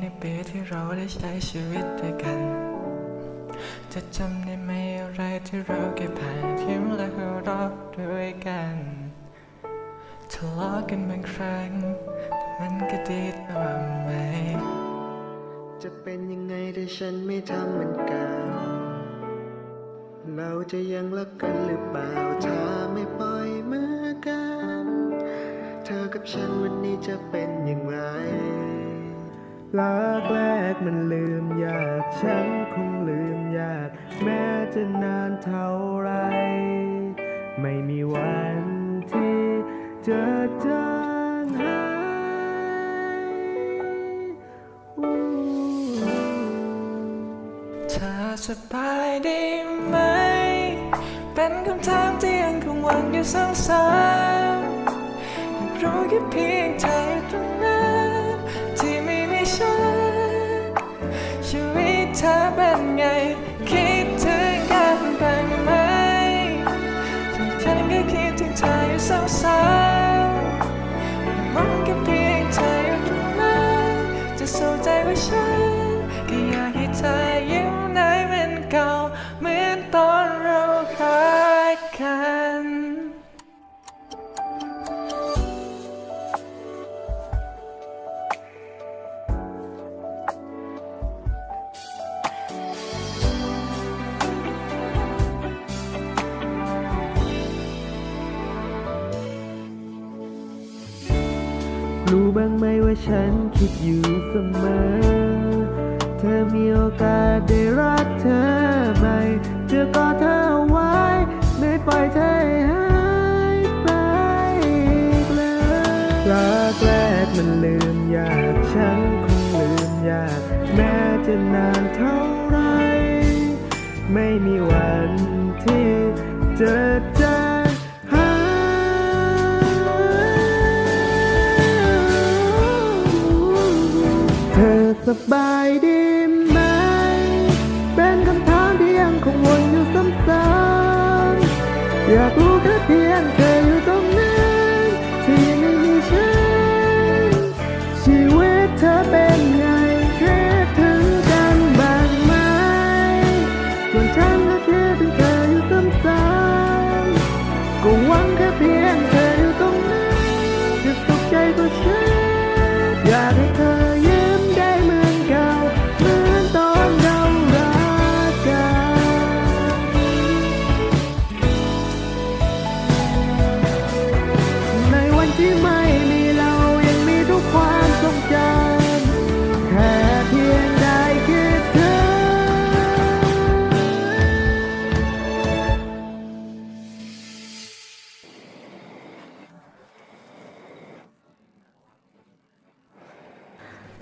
ในปีที่เราได้ใช้ชีวิตด้วยกัน จะจำได้ไหมอะไรที่เราเก็บผ่านทิ้มและหัวเราะด้วยกันทะเลาะกันบางครั้ง มันก็ดีต่อไหม จะเป็นยังไงถ้าฉันไม่ทำเหมือนเกันเราจะยังรักกันหรือเปล่าถ้าไม่ปล่อยมือกัน เธอกับฉันวันนี้จะเป็นอย่างไร รักแรกมันลืมยาก ฉันคงลืมยาก แม้จะนานเท่าไร ไม่มีวันที่จะจางหายเธอสบายดีไหม เป็นคำถามที่ยังคงวนอยู่ซ้ำๆรู้แค่เพียงเธอตรง เธอเป็นไง คิดถึงกันบ้างไหมฉันก็คิดถึงเธออยู่ซ้าๆรู้แค่เพียงเธออยู่ตรงนั้นจะเข้ใจว่าฉัน รู้บ้างไหมว่าฉันคิดอยู่เสมอ เธอมีโอกาสได้รักเธอไหมจะกอดเธอไว้ ไม่ปล่อยเธอให้หายไปอีกเลยรักแรกมันลืมยากฉันคงลืมยากแม้จะนานเท่าไร ไม่มีวันที่จะ สบายดีไหม เป็นคำถามที่ยังคงวนอยู่ซ้ำๆอยากรู้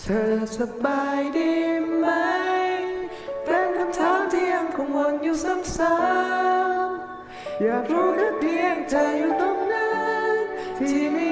ธอสบายดีไหมเป็นคำถามที่ยังคงวนอยู่ซ้ำๆอยากรู้แค่เพียงใจออยู่ตรงนั้นที่มี